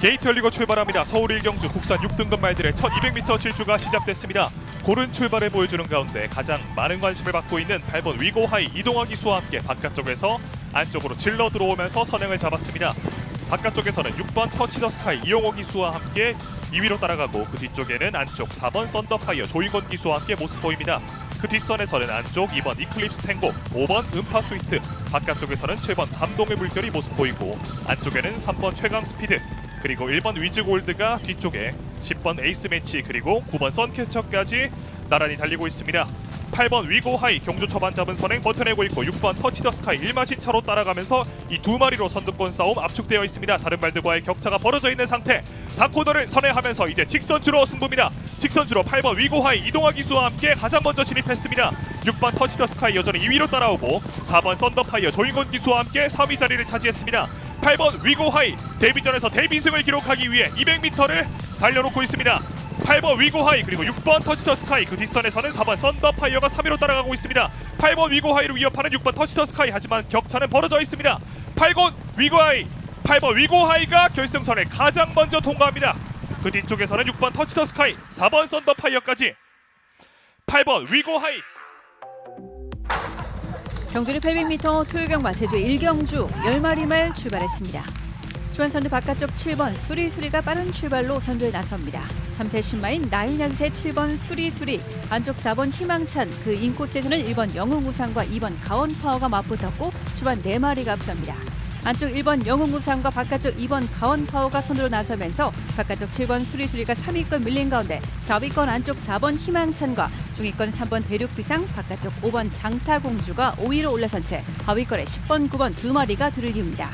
게이트 열리고 출발합니다. 서울 일경주 국산 6등급 말들의 첫 200m 질주가 시작됐습니다. 고른 출발을 보여주는 가운데 가장 많은 관심을 받고 있는 8번 위고하이 이동화 기수와 함께 바깥쪽에서 안쪽으로 질러 들어오면서 선행을 잡았습니다. 바깥쪽에서는 6번 터치 더 스카이 이용호 기수와 함께 2위로 따라가고 그 뒤쪽에는 안쪽 4번 썬더파이어 조인건 기수와 함께 모습 보입니다. 그 뒷선에서는 안쪽 2번 이클립스 탱고, 5번 음파 스위트, 바깥쪽에서는 7번 감동의 물결이 모습 보이고 안쪽에는 3번 최강 스피드, 그리고 1번 위즈 골드가 뒤쪽에 10번 에이스 매치 그리고 9번 선캐쳐까지 나란히 달리고 있습니다. 8번 위고 하이 경주 초반 잡은 선행 버텨내고 있고 6번 터치 더 스카이 1마신 차로 따라가면서 이 두 마리로 선두권 싸움 압축되어 있습니다. 다른 말들과의 격차가 벌어져 있는 상태. 4코너를 선회하면서 이제 직선주로 승부입니다. 직선주로 8번 위고 하이 이동화 기수와 함께 가장 먼저 진입했습니다. 6번 터치 더 스카이 여전히 2위로 따라오고 4번 썬더파이어 조인건 기수와 함께 3위 자리를 차지했습니다. 8번 위고 하이 데뷔전에서 데뷔승을 기록하기 위해 200m를 달려놓고 있습니다. 8번 위고 하이 그리고 6번 터치 더 스카이 그 뒷선에서는 4번 썬더파이어가 3위로 따라가고 있습니다. 8번 위고 하이를 위협하는 6번 터치 더 스카이 하지만 격차는 벌어져 있습니다. 8번 위고 하이 8번 위고 하이가 결승선에 가장 먼저 통과합니다. 그 뒤쪽에서는 6번 터치 더 스카이 4번 썬더파이어까지 8번 위고 하이 경주는 800m 토요경 마세조 1경주 10마리 말 출발했습니다. 초반 선두 바깥쪽 7번 수리수리가 빠른 출발로 선두에 나섭니다. 3세 신마인 나윤양새 7번 수리수리 안쪽 4번 희망찬 그 인코스에서는 1번 영웅우상과 2번 가원파워가 맞붙었고 초반 4마리가 앞섭니다. 안쪽 1번 영웅우상과 바깥쪽 2번 가원파워가 선두로 나서면서 바깥쪽 7번 수리수리가 3위권 밀린 가운데 4위권 안쪽 4번 희망찬과 중위권 3번 대륙비상 바깥쪽 5번 장타공주가 5위로 올라선 채 하위권에 10번 9번 두 마리가 뒤를 이웁니다.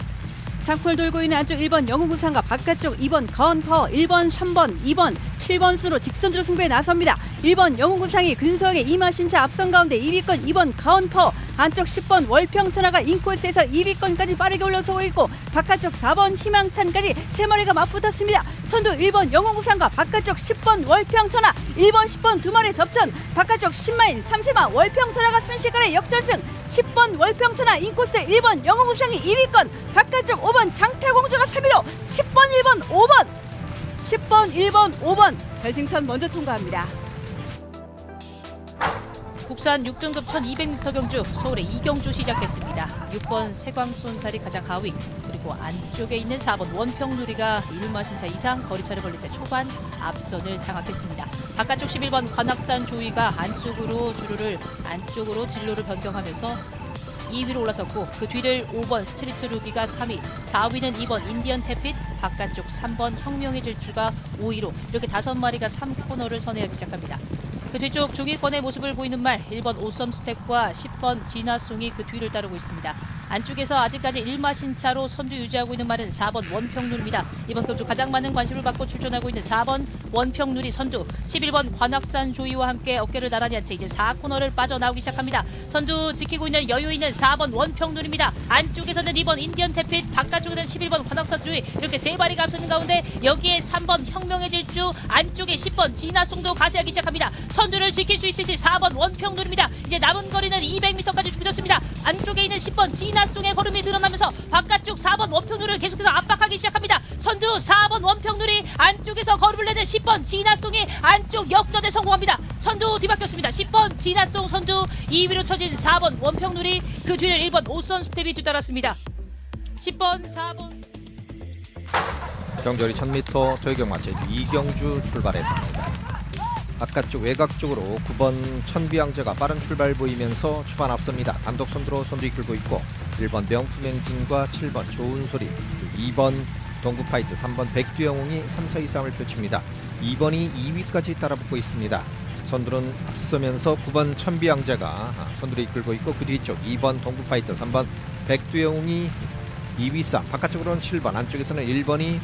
상품을 돌고 있는 안쪽 1번 영웅구상과 바깥쪽 2번 가원파워 1번 3번 2번 7번 수로 직선주로 승부에 나섭니다. 1번 영웅구상이 근소하게 이마신 채 앞선 가운데 2위권 2번 가원파워 안쪽 10번 월평천하가 인코스에서 2위권까지 빠르게 올라서고 있고 바깥쪽 4번 희망찬까지 세 마리가 맞붙었습니다. 선두 1번 영웅구상과 바깥쪽 10번 월평천하 1번 10번 두 마리 접전 바깥쪽 10마인 3세마 월평천하가 순식간에 역전승 10번 월평천하 인코스 1번 영웅구상이 2위권 바깥쪽 5번 장태공주가 3위로 10번 1번 5번 10번 1번 5번 결승선 먼저 통과합니다. 국산 6등급 1200m 경주 서울의 이경주 시작했습니다. 6번 세광손살이 가장 하위 그리고 안쪽에 있는 4번 원평누리가 1마신차 이상 거리차를 벌린 채 초반 앞선을 장악했습니다. 바깥쪽 11번 관악산 조이가 안쪽으로 주루를 안쪽으로 진로를 변경하면서 2위로 올라섰고 그 뒤를 5번 스트리트 루비가 3위, 4위는 2번 인디언 태핏, 바깥쪽 3번 혁명의 질주가 5위로 이렇게 다섯 마리가 3코너를 선회하기 시작합니다. 그 뒤쪽 중위권의 모습을 보이는 말 1번 오썸 스택과 10번 진화송이 그 뒤를 따르고 있습니다. 안쪽에서 아직까지 1마신 차로 선두 유지하고 있는 말은 4번 원평누리입니다. 이번 경주 가장 많은 관심을 받고 출전하고 있는 4번 원평누리 선두 11번 관악산 조이와 함께 어깨를 나란히 한 채 이제 4코너를 빠져나오기 시작합니다. 선두 지키고 있는 여유 있는 4번 원평누리입니다. 안쪽에서는 2번 인디언 태핏 바깥쪽에는 11번 관악산 조이 이렇게 세 마리가 앞서는 가운데 여기에 3번 혁명의 질주 안쪽에 10번 진화송도 가세하기 시작합니다. 선두를 지킬 수 있을지 4번 원평누리입니다. 이제 남은 거리는 200m까지 좁혀졌습니다. 안쪽에 있는 10번 진화 송의 걸음이 늘어나면서 바깥쪽 4번 원평누리를 계속해서 압박하기 시작합니다. 선두 4번 원평누리 안쪽에서 걸음을 내는 10번 진화송이 안쪽 역전에 성공합니다. 선두 뒤바뀌었습니다. 10번 진화송 선두 2위로 처진 4번 원평누리 그 뒤를 1번 오선 스텝이 뒤따랐습니다. 10번 4번 경절이 1000m 토요경 마체주 이경주 출발했습니다. 바깥쪽 외곽 쪽으로 9번 천비양제가 빠른 출발 보이면서 초반 앞섭니다. 단독 선두로 선두 이끌고 있고 1번 명품행진과 7번 좋은 소리 2번 동구파이트 3번 백두영웅이 3, 4, 2, 3을 펼칩니다. 2번이 2위까지 따라붙고 있습니다. 선두는 앞서면서 9번 천비양제가 선두를 이끌고 있고 그 뒤쪽 2번 동구파이트 3번 백두영웅이 2위 싸 바깥쪽으로는 7번 안쪽에서는 1번이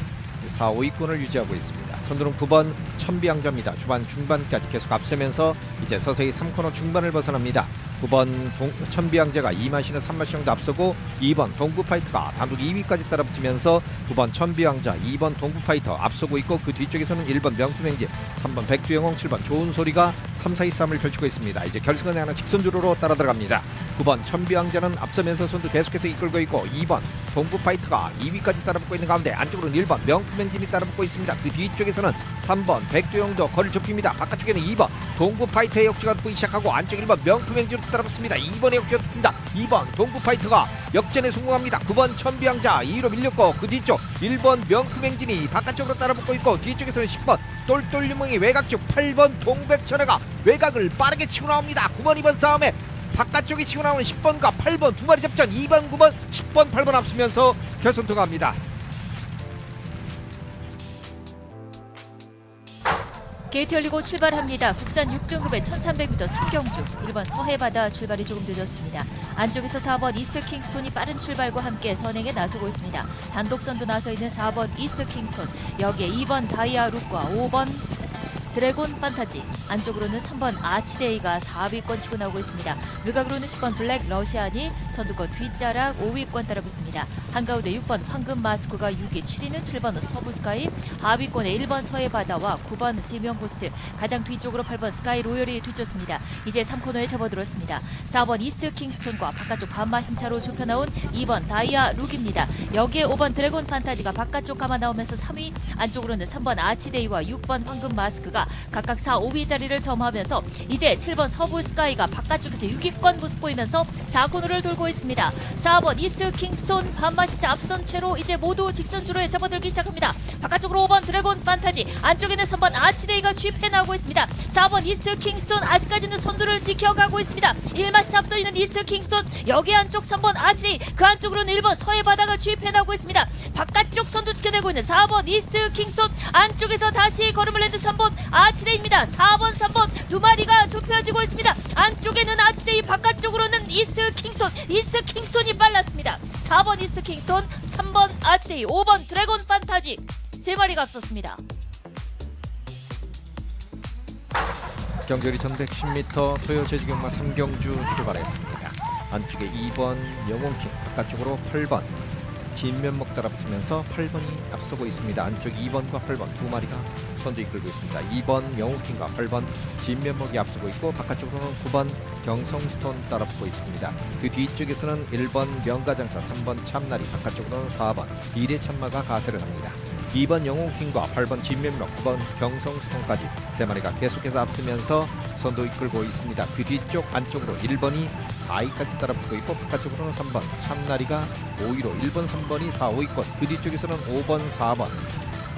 4, 5위권을 유지하고 있습니다. 선두는 9번 천비양자입니다. 주반 중반까지 계속 앞서면서 이제 서서히 3코너 중반을 벗어납니다. 9번 동, 천비양제가 2마신의 3마신 정도 앞서고 2번 동부파이터가 단독 2위까지 따라붙으면서 9번 천비양자 2번 동부파이터 앞서고 있고 그 뒤쪽에서는 1번 명품행진 3번 백두영웅 7번 좋은 소리가 3, 4, 2, 3을 펼치고 있습니다. 이제 결승을 향하는 직선주로로 따라 들어갑니다. 9번 천비양자는 앞서면서 손도 계속해서 이끌고 있고 2번 동부파이터가 2위까지 따라붙고 있는 가운데 안쪽으로는 1번 명품행진이 따라붙고 있습니다. 그 뒤쪽에서는 3번 백두영도 거리를 좁힙니다. 바깥쪽에는 2번 동부파이터의 역주가 붙기 시작하고 안쪽 1번 명품행진으로 따라붙습니다. 2번의 역주가 붙습니다. 2번 동부파이터가 역전에 성공합니다. 9번 천비양자 2위로 밀렸고 그 뒤쪽 1번 명품행진이 바깥쪽으로 따라붙고 있고 뒤쪽에서는 10번 똘똘유멍이 외곽 쪽 8번 동백천해가 외곽을 빠르게 치고 나옵니다. 9번 2번 싸움에 바깥쪽에 치고 나오는 10번과 8번 두 마리 접전 2번 9번 10번 8번 앞서면서 결선 통과합니다. 게이트 열리고 출발합니다. 국산 6등급의 1300m 삼경주 1번 서해바다 출발이 조금 늦었습니다. 안쪽에서 4번 이스트 킹스톤이 빠른 출발과 함께 선행에 나서고 있습니다. 단독선도 나서 있는 4번 이스트 킹스톤 여기에 2번 다이아 룩과 5번 드래곤 판타지 안쪽으로는 3번 아치데이가 4위권 치고 나오고 있습니다. 외곽으로는 10번 블랙 러시안이 선두권 뒷자락 5위권 따라붙습니다. 한가운데 6번 황금 마스크가 6위, 7위는 7번 서부스카이, 하위권에 1번 서해바다와 9번 세명포스트, 가장 뒤쪽으로 8번 스카이 로열이 뒤쫓습니다. 이제 3코너에 접어들었습니다. 4번 이스트 킹스톤과 바깥쪽 반마신 차로 좁혀나온 2번 다이아 룩입니다. 여기에 5번 드래곤 판타지가 바깥쪽 감아 나오면서 3위, 안쪽으로는 3번 아치데이와 6번 황금 마스크가 각각 4, 5위 자리를 점하면서 이제 7번 서부 스카이가 바깥쪽에서 6위권 모습 보이면서 4코너를 돌고 있습니다. 4번 이스트 킹스톤 반마신차 앞선 채로 이제 모두 직선주로에 접어들기 시작합니다. 바깥쪽으로 5번 드래곤 판타지 안쪽에는 3번 아치데이가 취입해 나오고 있습니다. 4번 이스트 킹스톤 아직까지는 선두를 지켜가고 있습니다. 1마스 앞서 있는 이스트 킹스톤 여기 안쪽 3번 아치데이 그 안쪽으로는 1번 서해 바다가 취입해 나오고 있습니다. 바깥쪽 선두 지켜내고 있는 4번 이스트 킹스톤 안쪽에서 다시 걸음을 내는 3번 아치데이입니다. 4번 3번 두 마리가 좁혀지고 있습니다. 안쪽에는 아치데이 바깥쪽으로는 이스트 킹스톤 이스트 킹스톤이 빨랐습니다. 4번 이스트 킹스톤 3번 아치데이 5번 드래곤 판타지 세 마리가 앞섰습니다. 경거리 1110m 토요 제주경마 3경주 출발했습니다. 안쪽에 2번 영웅킹, 바깥쪽으로 8번 진면목 따라붙으면서 8번이 앞서고 있습니다. 안쪽 2번과 8번 두 마리가 선두 이끌고 있습니다. 2번 영웅킹과 8번 진면목이 앞서고 있고 바깥쪽으로는 9번 경성스톤 따라붙고 있습니다. 그 뒤쪽에서는 1번 명가장사, 3번 참나리, 바깥쪽으로는 4번 이대 참마가 가세를 합니다. 2번 영웅킹과 8번 진면목, 9번 경성스톤까지 세 마리가 계속해서 앞서면서 선두 이끌고 있습니다. 그 뒤쪽 안쪽으로 1번이 4위까지 따라붙고 있고 바깥쪽으로는 3번 참나리가 5위로 1번 3번이 4, 5위권. 그 뒤쪽에서는 5번 4번.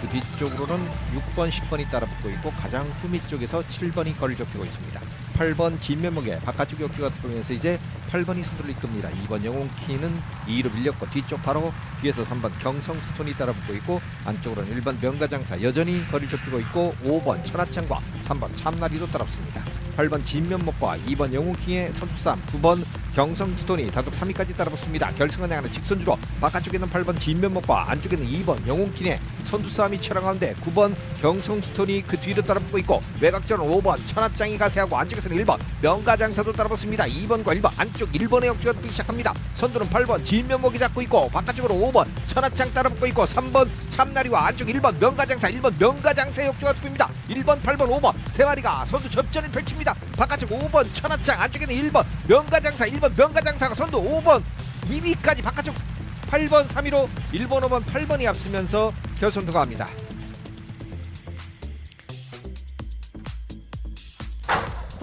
그 뒤쪽으로는 6번 10번이 따라붙고 있고 가장 후미 쪽에서 7번이 거리를 좁히고 있습니다 8번 진면목에 바깥쪽 역주가 보면서 이제 8번이 선두를 이끕니다. 2번 영웅키는 2위로 밀렸고 뒤쪽 바로 뒤에서 3번 경성스톤이 따라붙고 있고 안쪽으로는 1번 명가장사. 여전히 거리를 좁히고 있고 5번 천하창과 3번 참나리도 따라붙습니다 8번 진면목과 2번 영웅킹의 선두싸움 9번 경성스톤이 단독 3위까지 따라붙습니다. 결승을 향하는 직선주로 바깥쪽에 는 8번 진면목과 안쪽에는 2번 영웅킹의 선두싸움이 치열한 가운데 9번 경성스톤이 그 뒤를 따라붙고 있고 외곽전은 5번 천하짱이 가세하고 안쪽에서는 1번 명가장사도 따라붙습니다. 2번과 1번 안쪽 1번의 역주가 붙기 시작합니다. 선두는 8번 진면목이 잡고 있고 바깥쪽으로 5번 천하짱 따라붙고 있고 3번 참나리와 안쪽 1번 명가장사 1번 명가장사의 역주가 뚫립니다. 1번 8번 5번 세 마리가 선두 접전을 펼칩니다. 바깥쪽 5번 천하짱 안쪽에는 1번 명가장사 1번 명가장사가 선두 5번 2위까지 바깥쪽 8번 3위로 1번 5번 8번이 앞서면서 결선 통과합니다.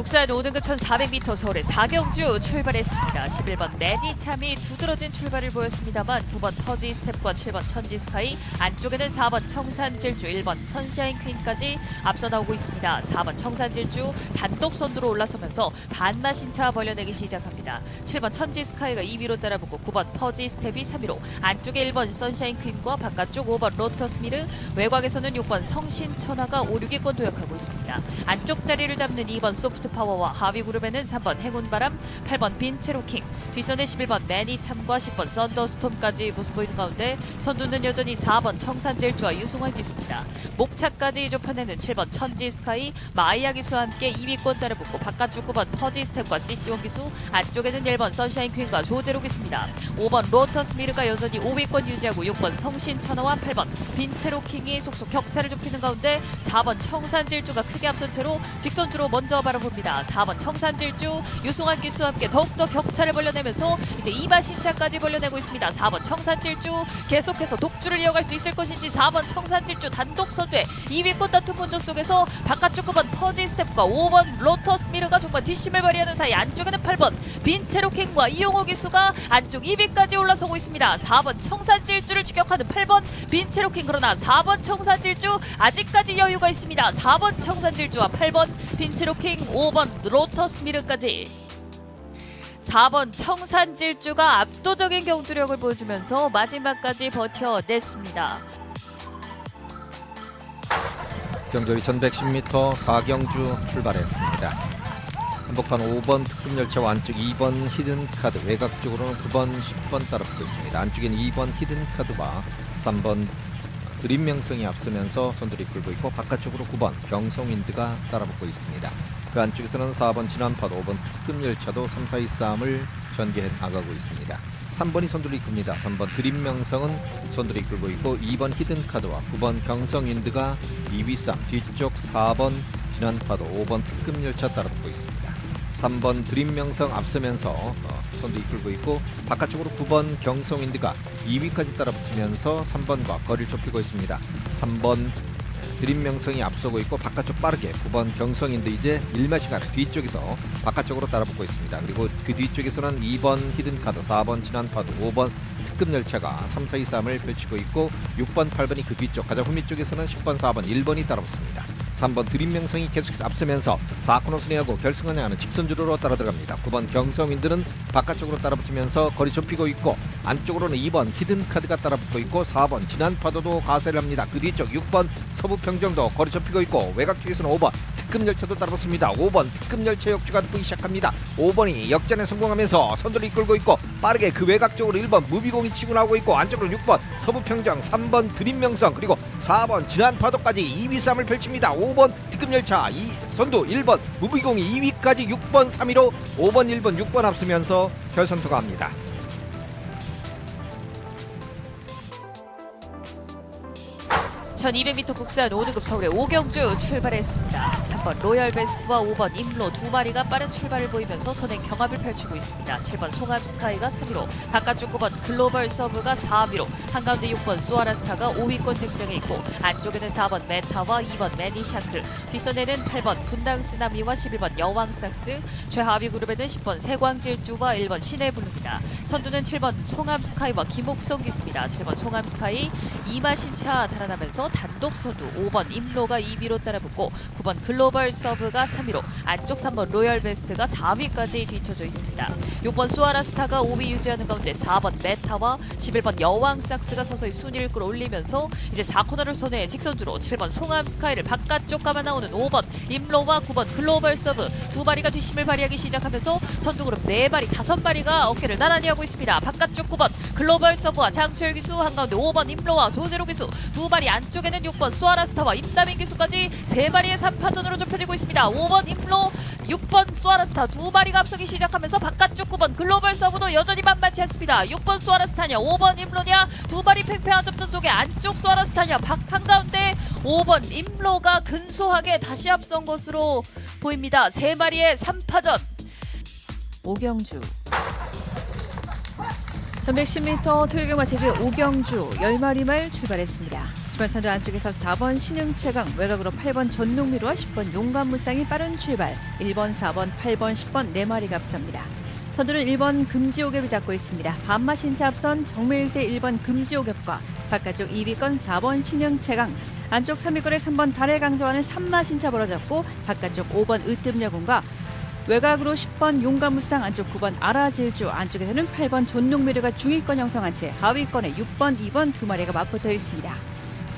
국산 5등급 1400m 서울의 4경주 출발했습니다. 11번 매니참이 두드러진 출발을 보였습니다만 9번 퍼지 스텝과 7번 천지 스카이 안쪽에는 4번 청산질주 1번 선샤인 퀸까지 앞서 나오고 있습니다. 4번 청산질주 단독 선두로 올라서면서 반마신차 벌려내기 시작합니다. 7번 천지 스카이가 2위로 따라붙고 9번 퍼지 스텝이 3위로 안쪽에 1번 선샤인 퀸과 바깥쪽 5번 로터스미르 외곽에서는 6번 성신 천하가 5, 6위권 도약하고 있습니다. 안쪽 자리를 잡는 2번 소프트 파워와 하위 그룹에는 3번 행운바람, 8번 빈체로킹, 뒷선에 11번 매니참과 10번 썬더스톰까지 모습 보이는 가운데 선두는 여전히 4번 청산질주와 유승환 기수입니다. 목차까지 좁혀내는 7번 천지스카이, 마이야 기수와 함께 2위권 따라붙고 바깥쪽 9번 퍼지스텝과 CC원 기수, 안쪽에는 1번 선샤인 퀸과 조제로 기수입니다. 5번 로터스 미르가 여전히 5위권 유지하고 6번 성신천하와 8번 빈체로킹이 속속 격차를 좁히는 가운데 4번 청산질주가 크게 앞선 채로 직선주로 먼저 바라 봅니다. 4번 청산질주 유승환 기수와 함께 더욱더 격차를 벌려내면서 이제 이마 신차까지 벌려내고 있습니다. 4번 청산질주 계속해서 독주를 이어갈 수 있을 것인지 4번 청산질주 단독 선두에 2위권 다툼 본조 속에서 바깥쪽 9번 퍼지 스텝과 5번 로터스 미르가 정말 뒷심을 발휘하는 사이 안쪽에는 8번 빈체로킹과 이용호 기수가 안쪽 2위까지 올라서고 있습니다. 4번 청산질주를 추격하는 8번 빈체로킹 그러나 4번 청산질주 아직까지 여유가 있습니다. 4번 청산질주와 8번 빈체로킹 5번 로터스 미르까지 4번 청산질주가 압도적인 경주력을 보여주면서 마지막까지 버텨냈습니다. 경조위 1110m 4경주 출발했습니다. 한복판 5번 특급 열차와 안쪽 2번 히든카드 외곽 쪽으로는 9번 10번 따라붙고 있습니다. 안쪽엔 2번 히든카드와 3번 드림 명성이 앞서면서 선두를 이끌고 있고 바깥쪽으로 9번 경성윈드가 따라붙고 있습니다. 그 안쪽에서는 4번 진안파도 5번 특급 열차도 3, 4, 2 싸움을 전개해 나가고 있습니다. 3번이 선두를 이끕니다. 3번 드림 명성은 선두를 이끌고 있고 2번 히든카드와 9번 경성윈드가 2위 싸움 뒤쪽 4번 진안파도 5번 특급 열차 따라붙고 있습니다. 3번 드림 명성 앞서면서 어, 선두 이끌고 있고 바깥쪽으로 9번 경성윈드가 2위까지 따라붙으면서 3번과 거리를 좁히고 있습니다. 3번 드림 명성이 앞서고 있고 바깥쪽 빠르게 9번 경성인데 이제 1마시간 뒤쪽에서 바깥쪽으로 따라붙고 있습니다. 그리고 그 뒤쪽에서는 2번 히든카드, 4번 진안파도, 5번 특급 열차가 3, 4, 2, 3을 펼치고 있고 6번, 8번이 그 뒤쪽 가장 후미 쪽에서는 10번, 4번, 1번이 따라붙습니다. 3번 드림 명성이 계속해서 앞서면서 4코너 순회하고 결승을 향하는 직선주로로 따라 들어갑니다. 9번 경성윈드는 바깥쪽으로 따라붙으면서 거리 좁히고 있고 안쪽으로는 2번 히든카드가 따라붙고 있고 4번 진안파도도 가세를 합니다. 그 뒤쪽 6번 서부평정도 거리 좁히고 있고 외곽 쪽에서는 5번 특급 열차도 따라붙습니다. 5번 특급 열차 역주가 붙기 시작합니다. 5번이 역전에 성공하면서 선두를 이끌고 있고 빠르게 그 외곽 쪽으로 1번 무비공이 치고 나오고 있고 안쪽으로 6번 서부평정 3번 드림명성 그리고 4번 진안파도까지 2위 싸움을 펼칩니다. 5번 특급 열차 2 선두 1번 무비공이 2위까지 6번 3위로 5번 1번 6번 앞서면서 결선 통과합니다. 전 200m 국산 5등급 서울의 오경주 출발했습니다. 3번 로열 베스트와 5번 임로 두 마리가 빠른 출발을 보이면서 선행 경합을 펼치고 있습니다. 7번 송암 스카이가 3위로 바깥쪽 9번 글로벌 서브가 4위로 한가운데 6번 수아라스타가 5위권 등장해 있고 안쪽에는 4번 메타와 2번 매니샤크 뒷선에는 8번 분당 쓰나미와 11번 여왕삭스 최하위 그룹에는 10번 세광질주와 1번 시내블루입니다. 선두는 7번 송암 스카이와 김옥성 기수입니다. 7번 송암 스카이 이마신차 달아나면서 단독 선두 5번 임로가 2위로 따라붙고 9번 글로 벌 서브가 3위로 안쪽 3번 로열 베스트가 4위까지 뒤쳐져 있습니다. 6번 수아라 스타가 5위 유지하는 가운데 4번 메타와 11번 여왕 삭스가 서서히 순위를 끌어올리면서 이제 4코너를 선해 직선주로 7번 송암 스카이를 바깥쪽 감아 나오는 5번 임로와 9번 글로벌 서브 두 마리가 뒷심을 발휘하기 시작하면서 선두 그룹 4마리 5마리가 어깨를 나란히 하고 있습니다. 바깥쪽 9번 글로벌 서브와 장철 기수 한가운데 5번 임로와 조제로 기수 두 마리 안쪽에는 6번 수아라 스타와 임다민 기수까지 세 마리의 3파전으로 좁혀지고 있습니다. 5번 임로 6번 수아라스타 두 마리가 앞서기 시작하면서 바깥쪽 9번 글로벌 서브도 여전히 만만치 않습니다. 6번 수아라스타냐 5번 임로냐 두 마리 팽팽한 접전 속에 안쪽 수아라스타냐 박 한가운데 5번 임로가 근소하게 다시 앞선 것으로 보입니다. 세 마리의 3파전 오경주 1110m 토요경마 제주의 오경주 10마리 말 출발했습니다. 주변선두 안쪽에서 4번 신흥채강 외곽으로 8번 전농미로와 10번 용감무쌍이 빠른 출발 1번 4번 8번 10번 4마리가 앞섭니다. 선두는 1번 금지오겹이 잡고 있습니다. 반마신차 앞선 정밀세 1번 금지오겹과 바깥쪽 2위권 4번 신흥채강 안쪽 3위권의 3번 달의 강자와는 3마신차 벌어졌고 바깥쪽 5번 으뜸여군과 외곽으로 10번 용감무쌍 안쪽 9번 아라질주 안쪽에서는 8번 존농미르가 중위권 형성한 채 하위권에 6번, 2번 두 마리가 맞붙어 있습니다.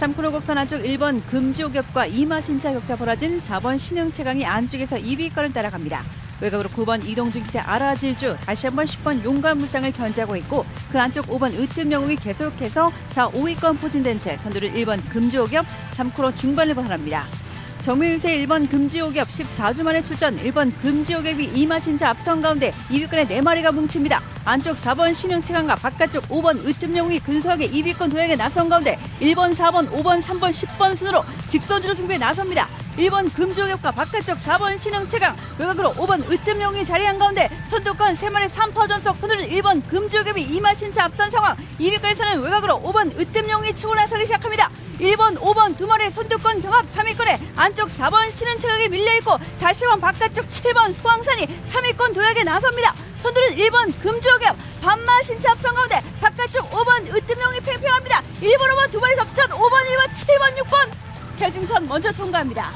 3코너 곡선 안쪽 1번 금지오겹과 이마신차 격차 벌어진 4번 신흥채강이 안쪽에서 2위권을 따라갑니다. 외곽으로 9번 이동준 기세 아라질주 다시 한번 10번 용감물상을 견제하고 있고 그 안쪽 5번 으뜸영웅이 계속해서 4, 5위권 포진된 채 선두를 1번 금지오겹 3코너 중반을 벗어납니다. 정밀세 1번 금지오겹 14주 만에 출전 1번 금지오겹이 이마신차 앞선 가운데 2위권에 4마리가 뭉칩니다. 안쪽 4번 신흥채강과 바깥쪽 5번 으뜸영웅이 근소하게 2위권 도약에 나선 가운데 1번, 4번, 5번, 3번, 10번 순으로 직선주로 승부에 나섭니다. 1번 금조격과 바깥쪽 4번 신흥채강 외곽으로 5번 으뜸용이 자리한 가운데 선두권 3마리 3퍼 전속 손으로 1번 금조격이 이마신차 앞선 상황 2위권에서는 외곽으로 5번 으뜸용이 치고 나서기 시작합니다 1번 5번 두 마리 선두권 등합 3위권에 안쪽 4번 신흥채강이 밀려있고 다시 한번 바깥쪽 7번 소황산이 3위권 도약에 나섭니다 선두는 1번 금조격 반마 신차 앞선 가운데 바깥쪽 5번 으뜸용이 팽팽합니다 1번 5번 두 마리 접전 5번 1번 7번 6번 결승선 먼저 통과합니다.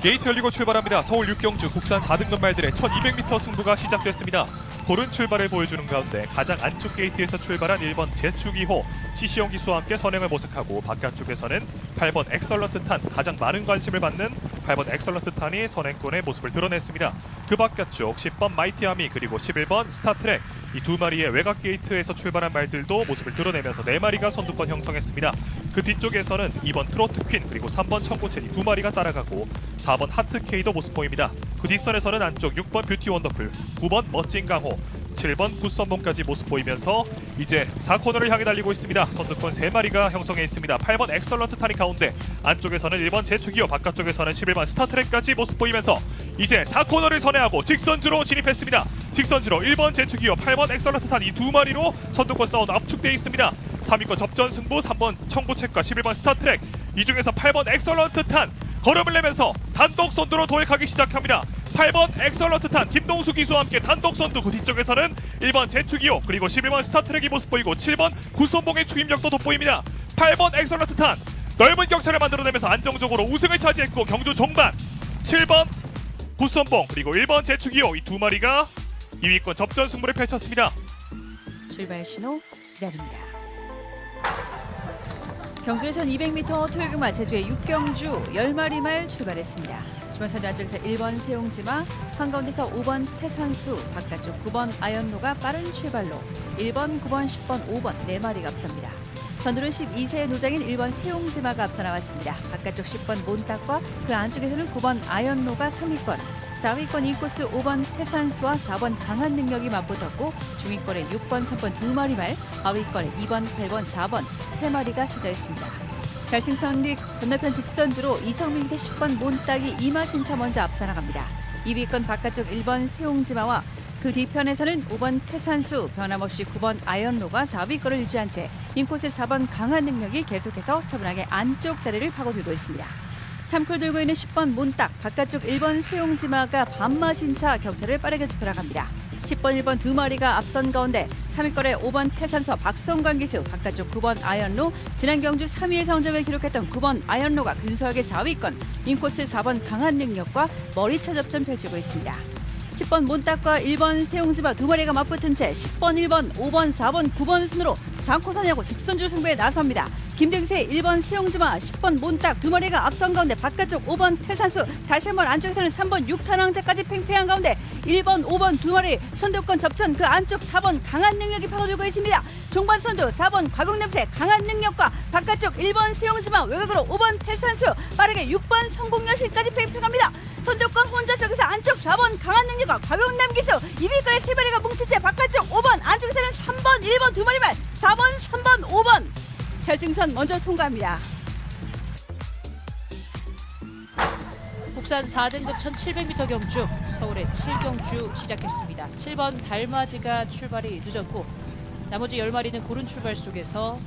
게이트 열리고 출발합니다. 서울 육경주 국산 4등급 말들의 1200m 승부가 시작됐습니다. 고른 출발을 보여주는 가운데 가장 안쪽 게이트에서 출발한 1번 제축2호 시시용 기수와 함께 선행을 모색하고 바깥쪽에서는 8번 엑설런트 탄 가장 많은 관심을 받는 8번 엑설런트 탄이 선행권의 모습을 드러냈습니다. 그 바깥쪽 10번 마이티아미 그리고 11번 스타트랙 이 두 마리의 외곽 게이트에서 출발한 말들도 모습을 드러내면서 네 마리가 선두권 형성했습니다. 그 뒤쪽에서는 2번 트로트 퀸 그리고 3번 청고체니 두 마리가 따라가고 4번 하트 K도 모습 보입니다. 그 뒷선에서는 안쪽 6번 뷰티 원더풀, 9번 멋진 강호, 7번 굿선봉까지 모습 보이면서 이제 4코너를 향해 달리고 있습니다. 선두권 3마리가 형성해 있습니다. 8번 엑설런트 타니 가운데 안쪽에서는 1번 제축이요 바깥쪽에서는 11번 스타트랙까지 모습 보이면서 이제 4코너를 선회하고 직선주로 진입했습니다. 직선주로 1번 제축이요 8번 엑설런트 탄 이 두 마리로 선두권 싸움 압축돼 있습니다. 3위권 접전 승부 3번 청보책과 11번 스타트랙 이 중에서 8번 엑설런트 탄 걸음을 내면서 단독 선두로 도약하기 시작합니다. 8번 엑설런트 탄 김동수 기수와 함께 단독 선두 그 뒤쪽에서는 1번 제축이요 그리고 11번 스타트랙이 모습 보이고 7번 구손봉의 추임력도 돋보입니다. 8번 엑설런트 탄 넓은 격차를 만들어내면서 안정적으로 우승을 차지했고 경주 종반 7번 구손봉 그리고 1번 제축이요 이두 마리가 2위권 접전 승부를 펼쳤습니다. 출발 신호 기다립니다. 경주에선 200m 토요금마 제주의 육경주 10마리 말 출발했습니다. 주변선두 안쪽에서 1번 세용지마, 한가운데서 5번 태산수, 바깥쪽 9번 아연로가 빠른 출발로 1번, 9번, 10번, 5번 4마리가 앞섭니다. 선두는 12세의 노장인 1번 세용지마가 앞서 나왔습니다. 바깥쪽 10번 몬탁과 그 안쪽에서는 9번 아연로가 3위권, 4위권 이코스 5번 태산수와 4번 강한 능력이 맞붙었고 중위권에 6번, 3번 두 마리 말, 하위권에 2번, 8번, 4번 세 마리가 쳐져 있습니다. 결승선 리 건너편 직선주로 이성민 대 10번 몬딱이 이마신차 먼저 앞서 나갑니다. 2위권 바깥쪽 1번 세용지마와 그 뒤편에서는 5번 태산수, 변함없이 9번 아연로가 4위권을 유지한 채 인코스 4번 강한 능력이 계속해서 차분하게 안쪽 자리를 파고들고 있습니다. 참콜 들고 있는 10번 몬딱 바깥쪽 1번 소용지마가 반마신차 격차를 빠르게 좁혀나갑니다. 10번 1번 두 마리가 앞선 가운데 3위권에 5번 태산서 박성관 기수 바깥쪽 9번 아연로 지난 경주 3위의 성적을 기록했던 9번 아연로가 근소하게 4위권 인코스 4번 강한 능력과 머리차 접전 펼치고 있습니다. 10번 몬딱과 1번 세용지마 두 마리가 맞붙은 채 10번, 1번, 5번, 4번, 9번 순으로 3코선하고 직선주 승부에 나섭니다. 김등세 1번 세용지마 10번 몬딱 두 마리가 앞선 가운데 바깥쪽 5번 태산수 다시 한번 안쪽에서는 3번 육탄왕자까지 팽팽한 가운데 1번 5번 두 마리 선두권 접전 그 안쪽 4번 강한 능력이 파고들고 있습니다. 종반 선두 4번 과국냄새 강한 능력과 바깥쪽 1번 세용지마 외곽으로 5번 태산수 빠르게 6번 성공여신까지 팽팽합니다. 선두권 혼자 저기서 안쪽 4번 강한 능력과 과격남 기수 2위권의 세 마리가 뭉친 채 바깥쪽 5번 안쪽에서는 3번 1번 두 마리만 4번 3번 5번 결승선 먼저 통과합니다. 국산 4등급 1700m 경주 서울의 7경주 시작했습니다. 7번 달맞이가 출발이 늦었고 나머지 10마리는 고른 출발 속에서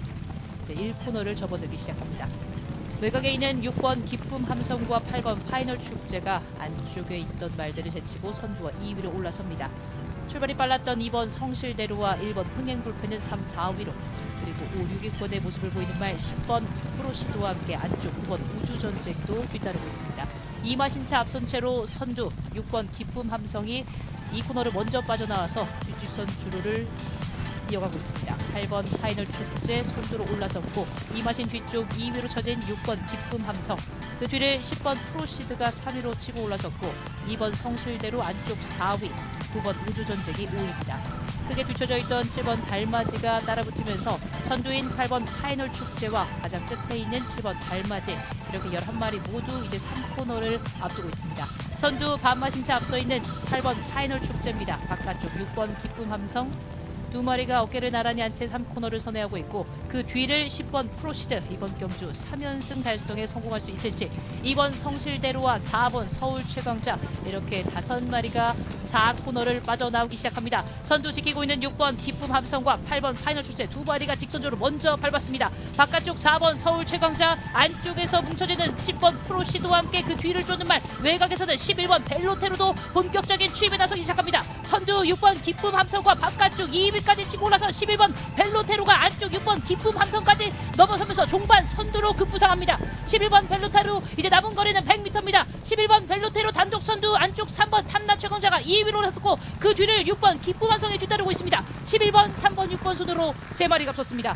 이제 1코너를 접어들기 시작합니다. 외곽에 있는 6번 기쁨 함성과 8번 파이널 축제가 안쪽에 있던 말들을 제치고 선두와 2위로 올라섭니다. 출발이 빨랐던 2번 성실대로와 1번 흥행불패는 3, 4위로 그리고 5, 6위권의 모습을 보이는 말 10번 프로시도와 함께 안쪽 9번 우주전쟁도 뒤따르고 있습니다. 이마신차 앞선 채로 선두 6번 기쁨 함성이 이 코너를 먼저 빠져나와서 뒷뒷선 주로를 이어가고 있습니다. 8번 파이널 축제 손두로 올라섰고 이마신 뒤쪽 2위로 쳐진 6번 기쁨 함성 그 뒤를 10번 프로시드가 3위로 치고 올라섰고 2번 성실대로 안쪽 4위 9번 우주전쟁이 5위입니다. 크게 뒤쳐져 있던 7번 달맞이가 따라붙으면서 선두인 8번 파이널 축제와 가장 끝에 있는 7번 달맞이 이렇게 11마리 모두 이제 3코너를 앞두고 있습니다. 선두 반마신차 앞서 있는 8번 파이널 축제입니다. 바깥쪽 6번 기쁨 함성 두 마리가 어깨를 나란히 한 채 3코너를 선회하고 있고 그 뒤를 10번 프로시드 이번 경주 3연승 달성에 성공할 수 있을지 2번 성실대로와 4번 서울 최강자 이렇게 다섯 마리가 4코너를 빠져나오기 시작합니다. 선두 지키고 있는 6번 기쁨 함성과 8번 파이널 출제 두 마리가 직선적으로 먼저 밟았습니다. 바깥쪽 4번 서울 최강자 안쪽에서 뭉쳐지는 10번 프로시드와 함께 그 뒤를 쫓는 말 외곽에서는 11번 벨로테로도 본격적인 추입에 나서기 시작합니다. 선두 6번 기쁨 함성과 바깥쪽 2 위까지 치고 올라서 11번 벨로테로가 안쪽 6번 기쁨 함성까지 넘어서면서 종반 선두로 급부상합니다. 11번 벨로테로 이제 남은 거리는 100m입니다. 11번 벨로테로 단독 선두 안쪽 3번 탐나 최강자가 2위로 올라섰고 그 뒤를 6번 기쁨 함성이 뒤따르고 있습니다. 11번, 3번, 6번 순으로 세 마리가 앞섰습니다.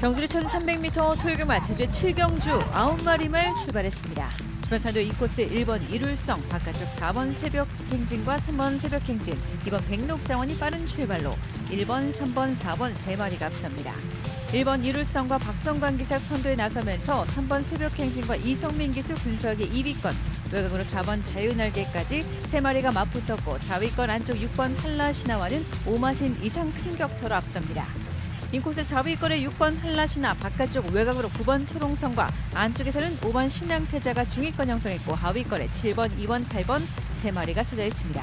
경주리 1300m 토요일경마 제주의 7경주 9마리 말 출발했습니다. 주변산도 2코스 1번 일울성, 바깥쪽 4번 새벽 행진과 3번 새벽 행진, 2번 백록장원이 빠른 출발로 1번, 3번, 4번 세 마리가 앞섭니다. 1번 일울성과 박성관 기사 선두에 나서면서 3번 새벽 행진과 이성민 기수 근소하게 2위권, 외곽으로 4번 자유날개까지 세 마리가 맞붙었고 4위권 안쪽 6번 한라시나와는 오마신 이상 큰 격차로 앞섭니다. 인코스 4위권의 6번 한라시나 바깥쪽 외곽으로 9번 초롱성과 안쪽에서는 5번 신앙태자가 중위권 형성했고 하위권에 7번, 2번, 8번 세 마리가 서져 있습니다.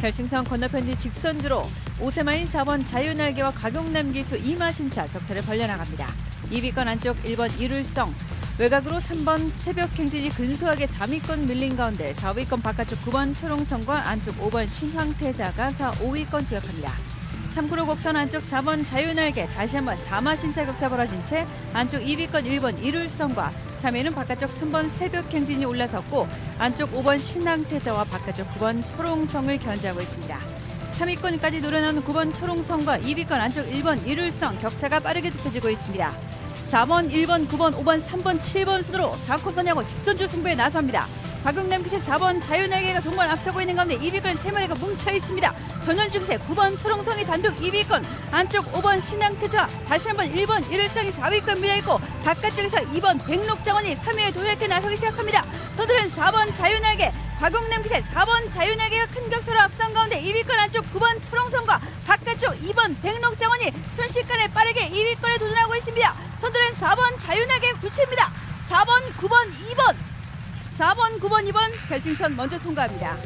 결승선 건너편 뒤 직선주로 오세마인 4번 자유날개와 가경남 기수 이마신차 격차를 벌려나갑니다. 2위권 안쪽 1번 이룰성 외곽으로 3번 새벽행진이 근소하게 3위권 밀린 가운데 4위권 바깥쪽 9번 초롱성과 안쪽 5번 신황태자가 4, 5위권 수락합니다. 참고로 곡선 안쪽 4번 자유날개 다시 한번 4마 신차 격차 벌어진 채 안쪽 2위권 1번 일울성과 3위는 바깥쪽 3번 새벽행진이 올라섰고 안쪽 5번 신앙태자와 바깥쪽 9번 초롱성을 견제하고 있습니다. 3위권까지 노려나오는 9번 초롱성과 2위권 안쪽 1번 일울성 격차가 빠르게 좁혀지고 있습니다. 4번, 1번, 9번, 5번, 3번, 7번 순으로 4코선하고 직선주 승부에 나섭니다. 박용남 기세 4번 자유날개가 동반 앞서고 있는 가운데 2위권 3마리가 뭉쳐 있습니다. 전현주 기세 9번 초롱성이 단독 2위권 안쪽 5번 신앙태자 다시 한번 1번 일일성이 4위권 밀려있고 바깥쪽에서 2번 백록장원이 3위에 도약해 나서기 시작합니다. 더들은 4번 자유날개 박용남 기세 4번 자유날개가 큰 격차로 앞선 가운데 2위권 안쪽 9번 초롱성과 바깥쪽 2번 백록장원이 순식간에 빠르게 2위권에 도전하고 있습니다. 선들은 4번 자유날개 굳힙니다. 4번, 9번, 2번 4번, 9번, 2번 결승선 먼저 통과합니다.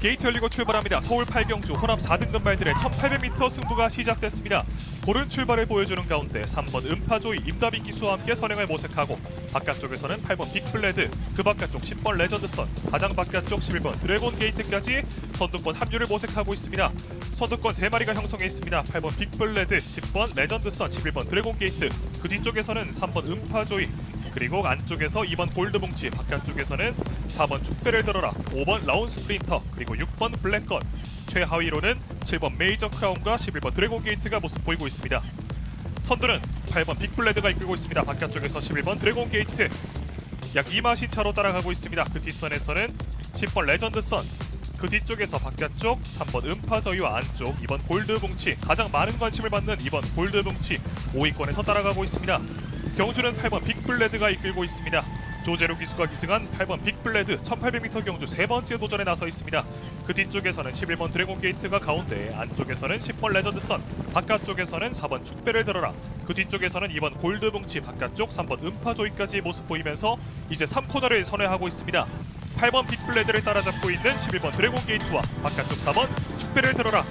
게이트 열리고 출발합니다. 서울 8경주 혼합 4등급 말들의 1800m 승부가 시작됐습니다. 고른 출발을 보여주는 가운데 3번 음파조이 임다비 기수와 함께 선행을 모색하고 바깥쪽에서는 8번 빅블레드, 그 바깥쪽 10번 레전드선, 가장 바깥쪽 11번 드래곤 게이트까지 선두권 합류를 모색하고 있습니다. 선두권 3마리가 형성해 있습니다. 8번 빅블레드, 10번 레전드선, 11번 드래곤 게이트, 그 뒤쪽에서는 3번 음파조이, 그리고 안쪽에서 2번 골드뭉치, 바깥쪽에서는 4번 축배를 들어라, 5번 라운 스프린터, 그리고 6번 블랙건, 최하위로는 7번 메이저 크라운과 11번 드래곤 게이트가 모습 보이고 있습니다. 선두는 8번 빅블레드가 이끌고 있습니다. 바깥쪽에서 11번 드래곤 게이트 약 2마시 차로 따라가고 있습니다. 그 뒷선에서는 10번 레전드선 그 뒤쪽에서 바깥쪽 3번 음파저유와 안쪽 2번 골드뭉치 가장 많은 관심을 받는 2번 골드뭉치 5위권에서 따라가고 있습니다. 경주는 8번 빅블레드가 이끌고 있습니다. 조제로 기수가 기승한 8번 빅블레드 1800m 경주 세 번째 도전에 나서 있습니다. 그 뒤쪽에서는 11번 드래곤 게이트가 가운데 안쪽에서는 10번 레전드 선 바깥쪽에서는 4번 축배를 들어라 그 뒤쪽에서는 2번 골드뭉치 바깥쪽 3번 음파조이까지 모습 보이면서 이제 3코너를 선회하고 있습니다. 8번 빅블레드를 따라잡고 있는 11번 드래곤 게이트와 바깥쪽 4번 축배를 들어라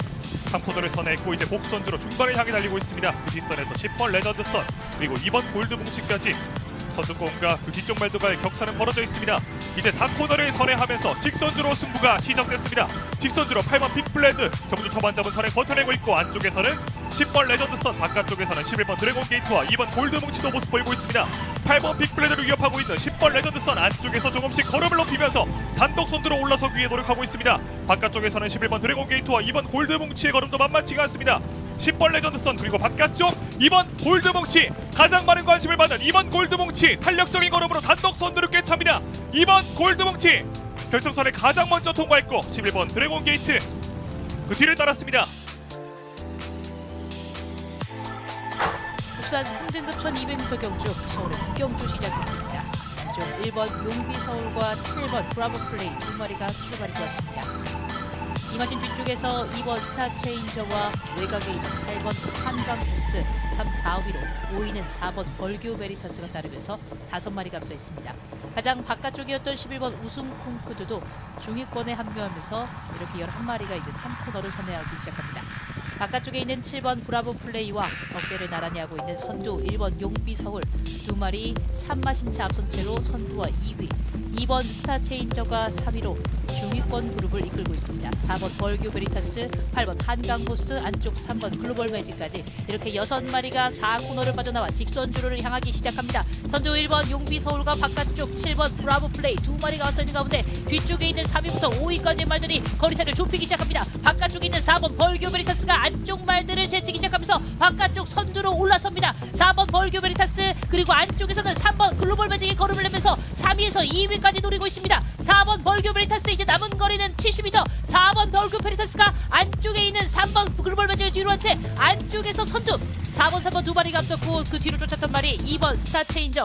3코너를 선회했고 이제 복선주로 중반을 향해 달리고 있습니다. 그 뒷선에서 10번 레전드 선 그리고 2번 골드뭉치까지 선두권과 그 뒤쪽 말도가의 격차는 벌어져 있습니다. 이제 4코너를 선회하면서 직선주로 승부가 시작됐습니다. 직선주로 8번 빅블레드 경주 초반 잡은 선에 버텨내고 있고 안쪽에서는 10번 레전드선 바깥쪽에서는 11번 드래곤 게이트와 2번 골드 뭉치도 모습 보이고 있습니다. 8번 빅블레드를 위협하고 있는 10번 레전드선 안쪽에서 조금씩 걸음을 높이면서 단독 선두로 올라서기 위해 노력하고 있습니다. 바깥쪽에서는 11번 드래곤 게이트와 2번 골드 뭉치의 걸음도 만만치가 않습니다. 10번 레전드선 그리고 바깥쪽 2번 골드뭉치 가장 많은 관심을 받는 2번 골드뭉치 탄력적인 걸음으로 단독 선두를 꿰찹니다 2번 골드뭉치 결승선에 가장 먼저 통과했고 11번 드래곤 게이트 그 뒤를 따랐습니다 국산 3등급 1200m 경주 서울의 구경주 시작했습니다. 안쪽 1번 용비 서울과 7번 브라보 플레이 두 마리가 출발이 되었습니다. 이마신 뒤쪽에서 2번 스타 체인저와 외곽에 있는 8번 한강 부스 3, 4위로 5위는 4번 벌교 베리타스가 따르면서 다섯 마리가 앞서 있습니다. 가장 바깥쪽이었던 11번 우승 콩쿠드도 중위권에 합류하면서 이렇게 11마리가 이제 3코너를 선회하기 시작합니다. 바깥쪽에 있는 7번 브라보 플레이와 어깨를 나란히 하고 있는 선두 1번 용비 서울. 두 마리 3마신차 앞선 채로 선두와 2위 2번 스타 체인저가 3위로 중위권 그룹을 이끌고 있습니다. 4번 벌교 베리타스, 8번 한강보스, 안쪽 3번 글로벌 매직까지 이렇게 6마리가 4코너를 빠져나와 직선 주로를 향하기 시작합니다. 선두 1번 용비 서울과 바깥쪽 7번 브라보 플레이 두 마리가 앞서 있는 가운데 뒤쪽에 있는 3위부터 5위까지의 말들이 거리차를 좁히기 시작합니다. 바깥쪽에 있는 4번 벌교 베리타스가 안쪽 말들을 제치기 시작하면서 바깥쪽 선두로 올라섭니다. 4번 벌교 베리타스 그리고 안쪽에서는 3번 글로벌 매직이 걸음을 내면서 3위에서 2위까지 노리고 있습니다. 4번 벌교 베리타스 이제 남은 거리는 70m. 4번 벌교 베리타스가 안쪽에 있는 3번 글로벌 매직을 뒤로 한 채 안쪽에서 선두 4번 3번 두 마리가 앞섰고 그 뒤로 쫓았던 말이 2번 스타 체인저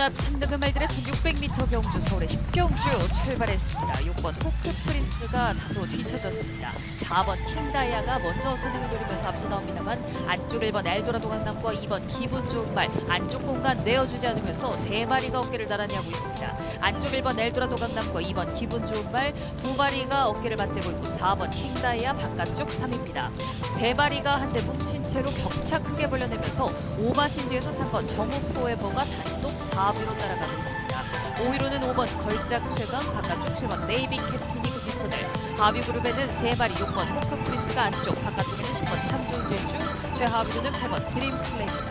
혼합 3등급 말들의 1600m 경주 서울의 10경주 출발했습니다. 6번 호크 프린스가 다소 뒤쳐졌습니다. 4번 킹다이아가 먼저 선행을 노리면서 앞서 나옵니다만 안쪽 1번 엘도라도 강남과 2번 기분 좋은 말 안쪽 공간 내어주지 않으면서 세 마리가 어깨를 나란히 하고 있습니다. 안쪽 1번 엘도라도 강남과 2번 기분 좋은 말두 마리가 어깨를 맞대고 있고 4번 킹다이아 바깥쪽 3입니다. 세 마리가 한데 뭉친 채로 격차 크게 벌려내면서 오마신 뒤에서 3번 정우포에버가 단독 4위로 따라가고 있습니다. 5위로는 5번 걸작 최강 바깥쪽 7번 네이비 캡틴이 그 뒷선을 하위 그룹에는 3마리 6번 호크 프리스가 안쪽 바깥쪽에는 10번 참 좋은 질주 최하위로는 8번 드림 플레이입니다.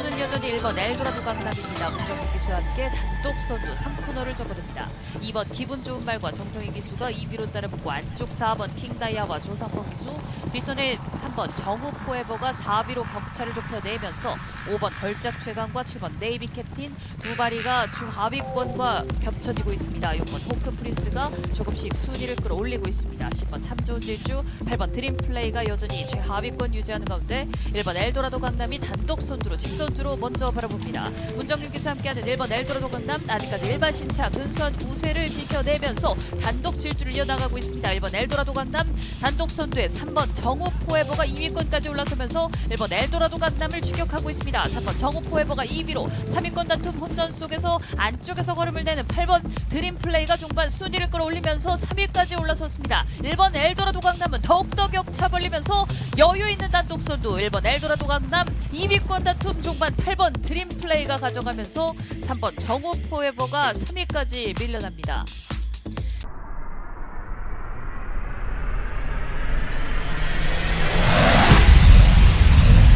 선두는 여전히 1번 엘도라도 강남입니다. 문정민 기수와 함께 단독 선두 3코너를 접어듭니다. 2번 기분 좋은 말과 정정희 기수가 2위로 따라붙고 안쪽 4번 킹다이아와 조상범 기수 뒷선에 3번 정우 포에버가 4위로 격차를 좁혀내면서 5번 걸작 최강과 7번 네이비 캡틴 두 마리가 중하위권과 겹쳐지고 있습니다. 6번 호크 프린스가 조금씩 순위를 끌어올리고 있습니다. 10번 참 좋은 질주 8번 드림 플레이가 여전히 최하위권 유지하는 가운데 1번 엘도라도 강남이 단독 선두로 직선 두로 먼저 바라봅니다. 문정균 기수와 함께하는 1번 엘도라도 강남 아직까지 일반 신차 근소한 우세를 지켜내면서 단독 질주를 이어나가고 있습니다. 1번 엘도라도 강남 단독 선두에 3번 정우 포에버가 2위권까지 올라서면서 1번 엘도라도 강남을 추격하고 있습니다. 3번 정우 포에버가 2위로 3위권 다툼 혼전 속에서 안쪽에서 걸음을 내는 8번 드림 플레이가 종반 순위를 끌어올리면서 3위까지 올라섰습니다. 1번 엘도라도 강남은 더욱더 격차 벌리면서 여유 있는 단독 선두 1번 엘도라도 강남 2위권 다툼 종반 8번 드림 플레이가 가져가면서 3번 정우 포에버가 3위까지 밀려납니다.